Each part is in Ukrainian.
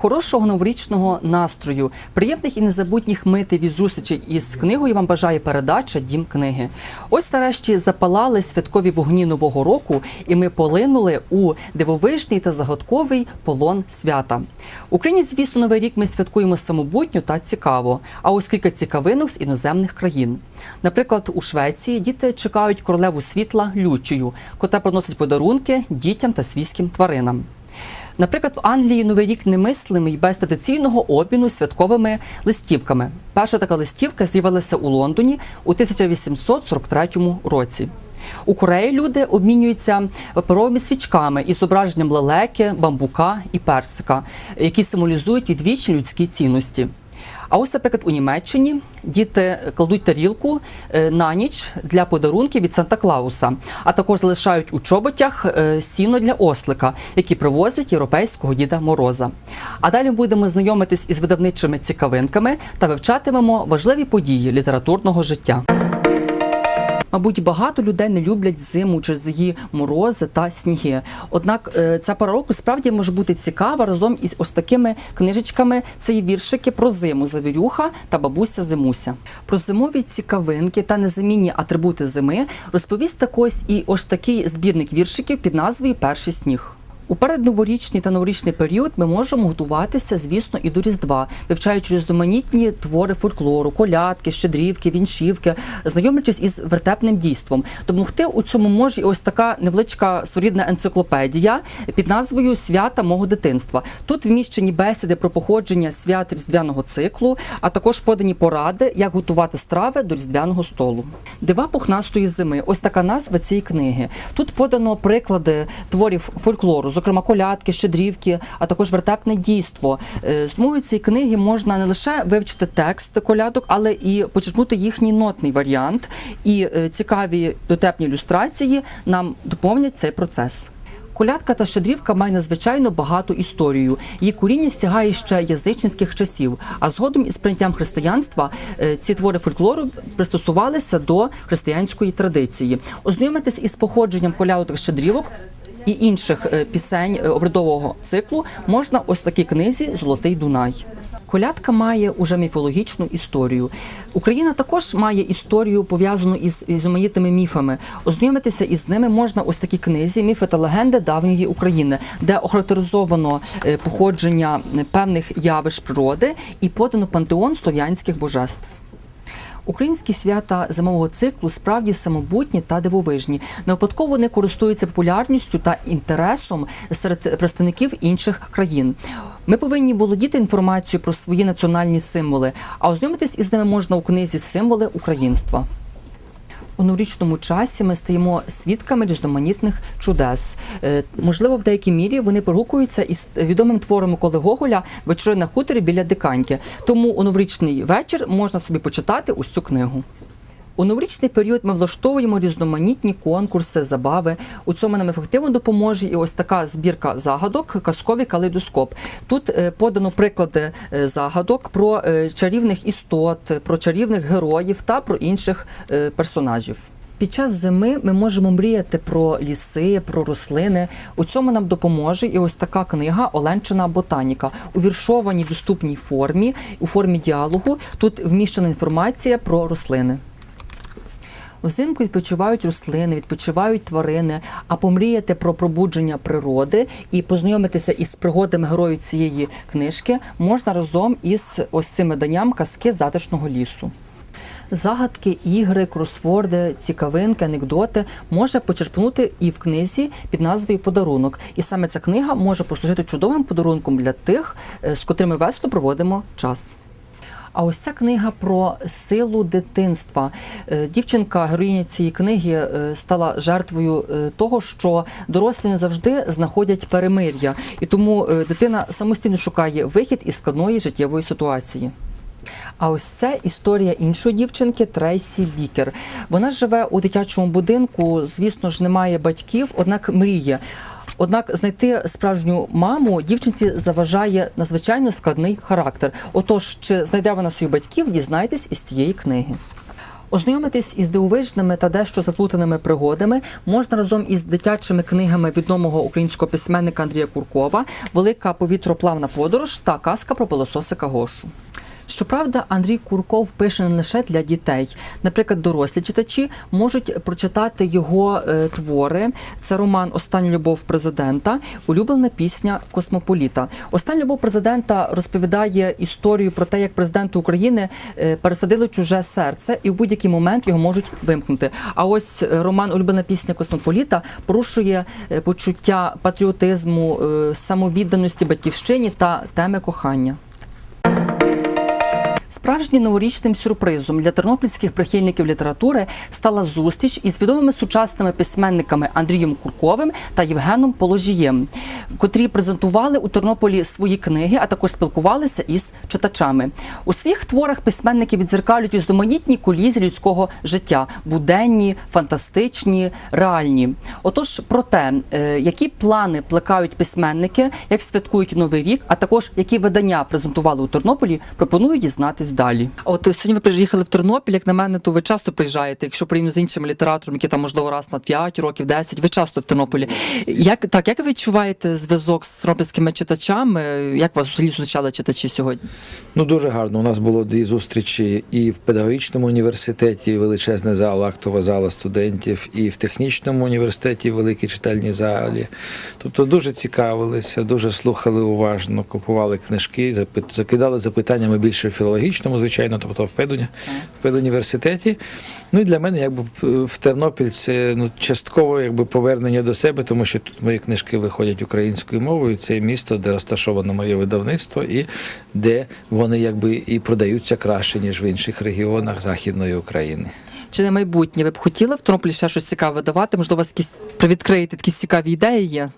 Хорошого новорічного настрою, приємних і незабутніх митів і зустрічей із книгою вам бажає передача Дім книги. Ось нарешті запалали святкові вогні нового року, і ми полинули у дивовижний та загадковий полон свята. Україні, звісно, новий рік ми святкуємо самобутньо та цікаво. А ось кілька цікавинок з іноземних країн. Наприклад, у Швеції діти чекають королеву світла лючою, кота приносить подарунки дітям та свійським тваринам. Наприклад, в Англії новий рік немислимий без традиційного обміну святковими листівками. Перша така листівка з'явилася у Лондоні у 1843 році. У Кореї люди обмінюються паперовими свічками із зображенням лелеки, бамбука і персика, які символізують відвічні людські цінності. А ось, наприклад, у Німеччині діти кладуть тарілку е, на ніч для подарунків від Санта Клауса, а також залишають у чоботях е, сіно для ослика, які привозять європейського діда Мороза. А далі будемо знайомитись із видавничими цікавинками та вивчатимемо важливі події літературного життя. Мабуть, багато людей не люблять зиму через її морози та сніги. Однак е, ця пара року справді може бути цікава разом із ось такими книжечками. Це є віршики про зиму Завірюха та бабуся Зимуся. Про зимові цікавинки та незамінні атрибути зими розповість також і ось такий збірник віршиків під назвою Перший сніг. У передноворічний та новорічний період ми можемо готуватися, звісно, і до Різдва, вивчаючи різноманітні твори фольклору, колядки, щедрівки, віншівки, знайомлячись із вертепним дійством. Допомогти у цьому може і ось така невеличка своєрідна енциклопедія під назвою Свята мого дитинства. Тут вміщені бесіди про походження свят різдвяного циклу, а також подані поради, як готувати страви до різдвяного столу. Дива пухнастої зими. Ось така назва цієї книги. Тут подано приклади творів фольклору зокрема колядки, щедрівки, а також вертепне дійство. Е, З мовою цієї книги можна не лише вивчити текст колядок, але і почерпнути їхній нотний варіант. І е, цікаві дотепні ілюстрації нам доповнять цей процес. Колядка та щедрівка має надзвичайно багату історію. Її коріння сягає ще язичницьких часів. А згодом із прийняттям християнства е, ці твори фольклору пристосувалися до християнської традиції. Ознайомитись із походженням колядок та щедрівок і інших е, пісень е, обрядового циклу можна ось в такій книзі Золотий Дунай. Колядка має уже міфологічну історію. Україна також має історію пов'язану із різноманітними міфами. Ознайомитися із ними можна ось такі книзі Міфи та легенди давньої України, де охарактеризовано е, походження певних явищ природи і подано пантеон слов'янських божеств. Українські свята зимового циклу справді самобутні та дивовижні. Не випадково вони користуються популярністю та інтересом серед представників інших країн. Ми повинні володіти інформацією про свої національні символи, а ознайомитись із ними можна у книзі Символи українства. У новорічному часі ми стаємо свідками різноманітних чудес. Е, Можливо, в деякій мірі вони прогукуються із відомим твором Миколи Гоголя «Вечори на хуторі біля диканьки. Тому у новорічний вечір можна собі почитати ось цю книгу. У новорічний період ми влаштовуємо різноманітні конкурси, забави. У цьому нам ефективно допоможе і ось така збірка загадок, казковий калейдоскоп. Тут е, подано приклади е, загадок про е, чарівних істот, про чарівних героїв та про інших персонажів. Під час зими ми можемо мріяти про ліси, про рослини. У цьому нам допоможе і ось така книга Оленчина ботаніка у віршованій доступній формі, у формі діалогу. Тут вміщена інформація про рослини. Взимку відпочивають рослини, відпочивають тварини, а помріяти про пробудження природи і познайомитися із пригодами героїв цієї книжки можна разом із ось цим виданням казки затишного лісу. Загадки, ігри, кросворди, цікавинки, анекдоти може почерпнути і в книзі під назвою Подарунок. І саме ця книга може послужити чудовим подарунком для тих, е, з котрими весело проводимо час. А ось ця книга про силу дитинства. Е, Дівчинка, героїня цієї книги, е, стала жертвою е, того, що дорослі не завжди знаходять перемир'я, і тому дитина самостійно шукає вихід із складної життєвої ситуації. А ось це історія іншої дівчинки Трейсі Бікер. Вона живе у дитячому будинку, звісно ж, немає батьків, однак мріє. Однак знайти справжню маму дівчинці заважає надзвичайно складний характер. Отож, чи знайде вона своїх батьків, дізнайтесь із цієї книги. Ознайомитись із дивовижними та дещо заплутаними пригодами можна разом із дитячими книгами відомого українського письменника Андрія Куркова, Велика повітроплавна подорож та казка про пилососика Гошу. Щоправда, Андрій Курков пише не лише для дітей. Наприклад, дорослі читачі можуть прочитати його е, твори. Це роман Остання любов президента, улюблена пісня Космополіта. Остання любов президента розповідає історію про те, як президенту України е, пересадили чуже серце, і в будь-який момент його можуть вимкнути. А ось е, роман Улюблена пісня Космополіта порушує почуття патріотизму, самовідданості батьківщині та теми кохання. Справжнім новорічним сюрпризом для тернопільських прихильників літератури стала зустріч із відомими сучасними письменниками Андрієм Курковим та Євгеном Положієм, котрі презентували у Тернополі свої книги, а також спілкувалися із читачами. У своїх творах письменники відзеркалюють різноманітні колізі людського життя, буденні, фантастичні, реальні. Отож, про те, е, які плани плекають письменники, як святкують новий рік, а також які видання презентували у Тернополі, пропоную дізнатись далі. От сьогодні ви приїхали в Тернопіль. Як на мене, то ви часто приїжджаєте. Якщо порівняно з іншими літераторами, які там можливо раз на 5 років, 10, ви часто в Тернополі. Як так, як ви відчуваєте зв'язок з тернопільськими читачами? Як вас взагалі зустрічали читачі сьогодні? Ну дуже гарно. У нас було дві зустрічі і в педагогічному університеті, величезна зала, актова зала студентів, і в технічному університеті великій читальній залі. Тобто дуже цікавилися, дуже слухали уважно, купували книжки, закидали запитаннями більше в філологічному, звичайно, тобто в педуні, в педуніверситеті. Ну і для мене, якби в Тернопіль це ну частково якби повернення до себе, тому що тут мої книжки виходять українською мовою. Це місто, де розташовано моє видавництво, і де вони якби і продаються краще ніж в інших регіонах Західної України. Чи на майбутнє ви б хотіли в Тернополі ще щось цікаве давати? Можливо, у вас якісь привідкриєте такі цікаві ідеї є?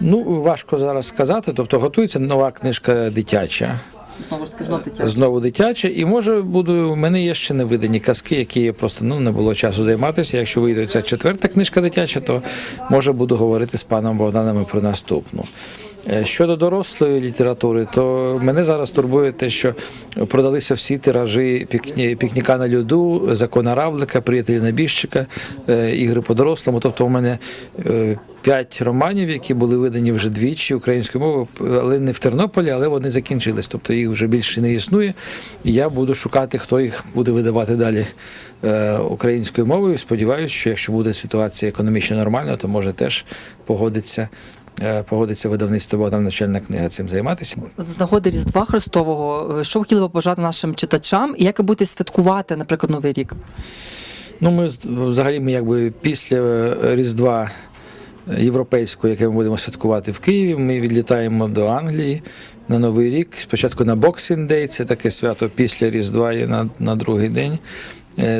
Ну важко зараз сказати. Тобто готується нова книжка дитяча. Знову ж таки, знов дитяче. Знову дитяче. і може буду. У мене є ще не видані казки, які просто ну не було часу займатися. Якщо вийде ця четверта книжка дитяча, то може буду говорити з паном Богданом про наступну. Е, Щодо дорослої літератури, то мене зараз турбує те, що продалися всі тиражі пікні, пікніка на льоду, закона Равлика, приятелі набіжчика, е, ігри по дорослому. Тобто, у мене е, п'ять романів, які були видані вже двічі українською мовою, але не в Тернополі, але вони закінчились. Тобто їх вже більше не існує. Я буду шукати, хто їх буде видавати далі українською мовою. Сподіваюся, що якщо буде ситуація економічно нормальна, то може теж погодиться. Е, Погодиться видавництво Богдан начальна книга цим займатися. З нагоди Різдва Христового, е, що ви хотіли б побажати нашим читачам, і як будете святкувати, наприклад, Новий рік? Ну, ми взагалі ми якби після е, Різдва європейського, яке ми будемо святкувати в Києві, ми відлітаємо до Англії на Новий рік. Спочатку на Boxing Day, це таке свято після Різдва і на, на другий день.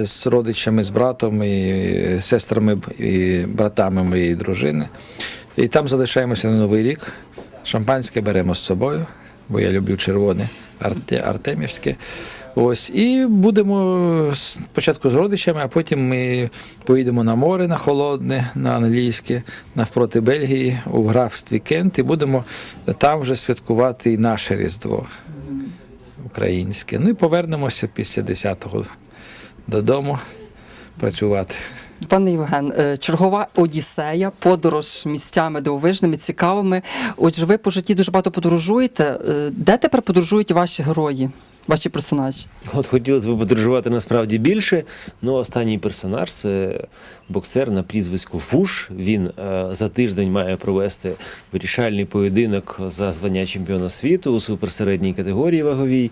З родичами, з братом і сестрами і братами моєї дружини. І там залишаємося на Новий рік. Шампанське беремо з собою, бо я люблю червоне арте, артемівське. Ось, і будемо спочатку з родичами, а потім ми поїдемо на море на холодне, на англійське, навпроти Бельгії, у графстві Кент, і будемо там вже святкувати і наше Різдво українське. Ну і повернемося після 10-го додому працювати. Пане Євген, е, чергова одіссея, подорож місцями дивовижними, цікавими. Отже, ви по житті дуже багато подорожуєте. Е, Де тепер подорожують ваші герої, ваші персонажі? От хотілося б подорожувати насправді більше. Ну, останній персонаж це боксер на прізвиську Фуш. Він е, за тиждень має провести вирішальний поєдинок за звання чемпіона світу у суперсередній категорії ваговій.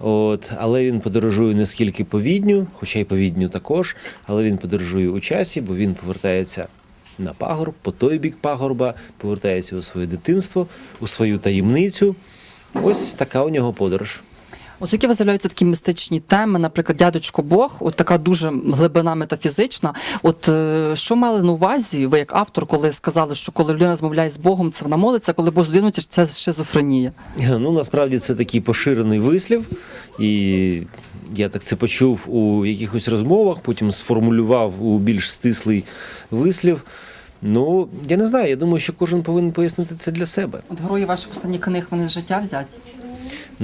От, але він подорожує не скільки по відню, хоча й по відню також, але він подорожує у часі, бо він повертається. На пагорб, по той бік пагорба, повертається у своє дитинство, у свою таємницю. Ось така у нього подорож. Оскільки ви з'являються такі містичні теми, наприклад, дядечко Бог, от така дуже глибина метафізична. От е, що мали на увазі, ви як автор, коли сказали, що коли людина розмовляє з Богом, це вона молиться, коли Бог людину, це шизофренія. Ну, насправді це такий поширений вислів, і я так це почув у якихось розмовах, потім сформулював у більш стислий вислів. Ну, я не знаю, я думаю, що кожен повинен пояснити це для себе. От герої ваших останніх книг вони з життя взяті.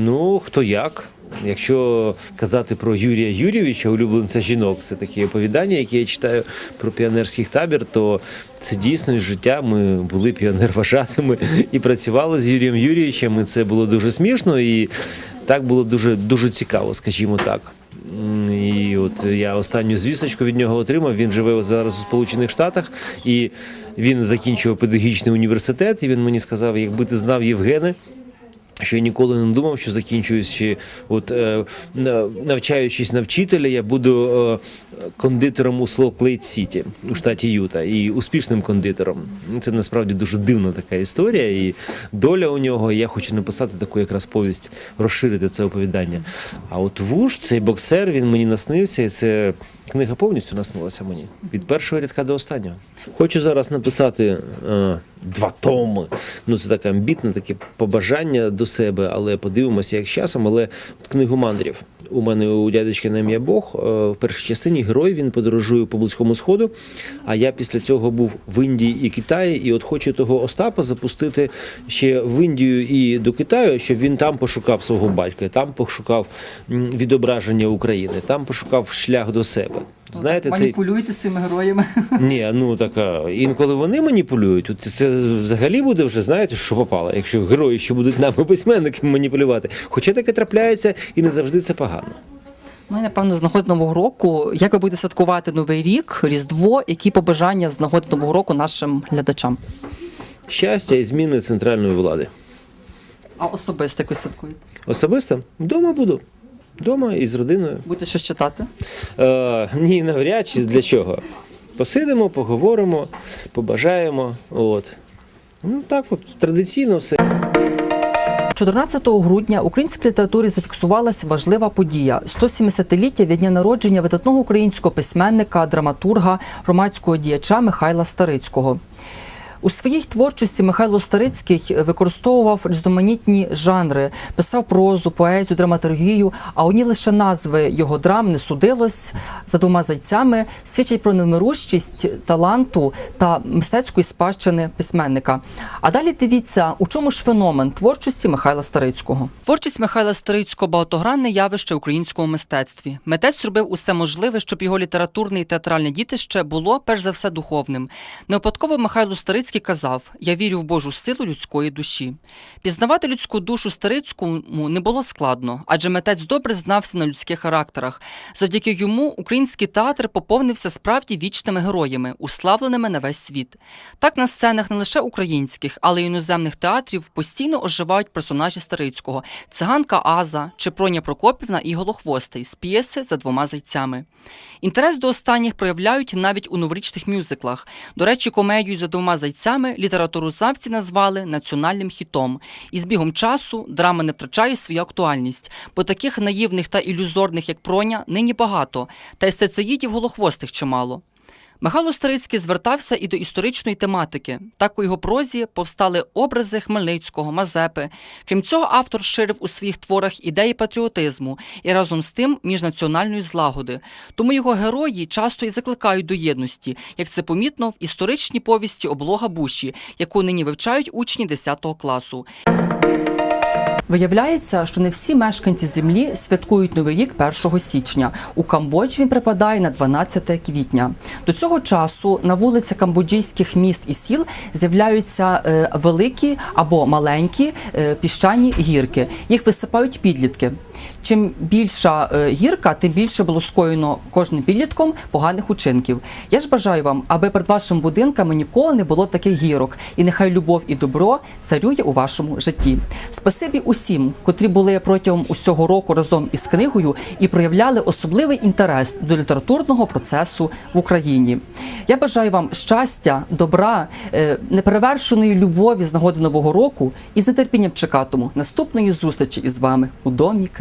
Ну, хто як. Якщо казати про Юрія Юрійовича, улюбленця жінок, це такі оповідання, які я читаю про піонерський табір, то це дійсно життя. Ми були піонервожатими і працювали з Юрієм Юрійовичем. І це було дуже смішно і так було дуже, дуже цікаво, скажімо так. І от я останню звісточку від нього отримав. Він живе зараз у Сполучених Штатах і він закінчував педагогічний університет. І він мені сказав, якби ти знав Євгене, що я ніколи не думав, що закінчуючи, от е, навчаючись на вчителя, я буду е, кондитером у Солт Лейт Сіті у штаті Юта і успішним кондитером. Це насправді дуже дивна така історія, і доля у нього. Я хочу написати таку якраз повість, розширити це оповідання. А от вуш, цей боксер, він мені наснився, і це книга повністю наснилася мені від першого рядка до останнього. Хочу зараз написати е, два томи. Ну це таке амбітне, таке побажання до себе, але подивимося, як з часом. Але от книгу мандрів. У мене у дядечки на ім'я Бог е, в першій частині герой він подорожує по близькому сходу. А я після цього був в Індії і Китаї, і от хочу того Остапа запустити ще в Індію і до Китаю, щоб він там пошукав свого батька, там пошукав відображення України, там пошукав шлях до себе. Знаєте, цей Маніпулюйте цими героями. ні, ну така інколи вони маніпулюють. От це взагалі буде вже знаєте, що попало, якщо герої ще будуть нами письменниками маніпулювати. Хоча таке трапляється і не завжди це погано. Ну і напевно з нагоди нового року. Як ви будете святкувати новий рік, Різдво? Які побажання з нагоди нового року нашим глядачам? Щастя і зміни центральної влади. А особисто як ви святкуєте? Особисто вдома буду. Вдома і з родиною. Будете щось читати? Е, ні, навряд чи для чого. Посидимо, поговоримо, побажаємо. От. Ну так, от традиційно все. 14 грудня українській літературі зафіксувалася важлива подія 170-ліття від дня народження видатного українського письменника, драматурга, громадського діяча Михайла Старицького. У своїй творчості Михайло Старицький використовував різноманітні жанри, писав прозу, поезію, драматургію, а одні лише назви його драм не судилось за двома зайцями, свідчать про невмирущість таланту та мистецької спадщини письменника. А далі дивіться, у чому ж феномен творчості Михайла Старицького. Творчість Михайла Старицького багатогранне явище в українському мистецтві. Митець зробив усе можливе, щоб його літературне і театральне дітище було перш за все духовним. Не Михайло Старицький казав: Я вірю в Божу силу людської душі. Пізнавати людську душу Старицькому не було складно, адже митець добре знався на людських характерах. Завдяки йому український театр поповнився справді вічними героями, уславленими на весь світ. Так на сценах не лише українських, але й іноземних театрів постійно оживають персонажі Старицького: циганка Аза чи Проня Прокопівна і Голохвостий з п'єси за двома зайцями. Інтерес до останніх проявляють навіть у новорічних мюзиклах. До речі, комедію за двома зайцями літературознавці назвали національним хітом. І з бігом часу драма не втрачає свою актуальність, бо таких наївних та ілюзорних, як Проня, нині багато, та й стецеїдів голохвостих чимало. Михайло Старицький звертався і до історичної тематики. Так у його прозі повстали образи Хмельницького, Мазепи. Крім цього, автор ширив у своїх творах ідеї патріотизму і разом з тим міжнаціональної злагоди. Тому його герої часто і закликають до єдності, як це помітно в історичній повісті Облога Буші, яку нині вивчають учні 10 класу. Виявляється, що не всі мешканці землі святкують новий рік 1 січня. У Камбоджі він припадає на 12 квітня. До цього часу на вулицях камбоджійських міст і сіл з'являються е, великі або маленькі е, піщані гірки. Їх висипають підлітки. Чим більша е, гірка, тим більше було скоєно кожним підлітком поганих учинків. Я ж бажаю вам, аби перед вашими будинками ніколи не було таких гірок, і нехай любов і добро царює у вашому житті. Спасибі усім, котрі були протягом усього року разом із книгою і проявляли особливий інтерес до літературного процесу в Україні. Я бажаю вам щастя, добра, е, неперевершеної любові з нагоди нового року і з нетерпінням чекатиму наступної зустрічі із вами у домі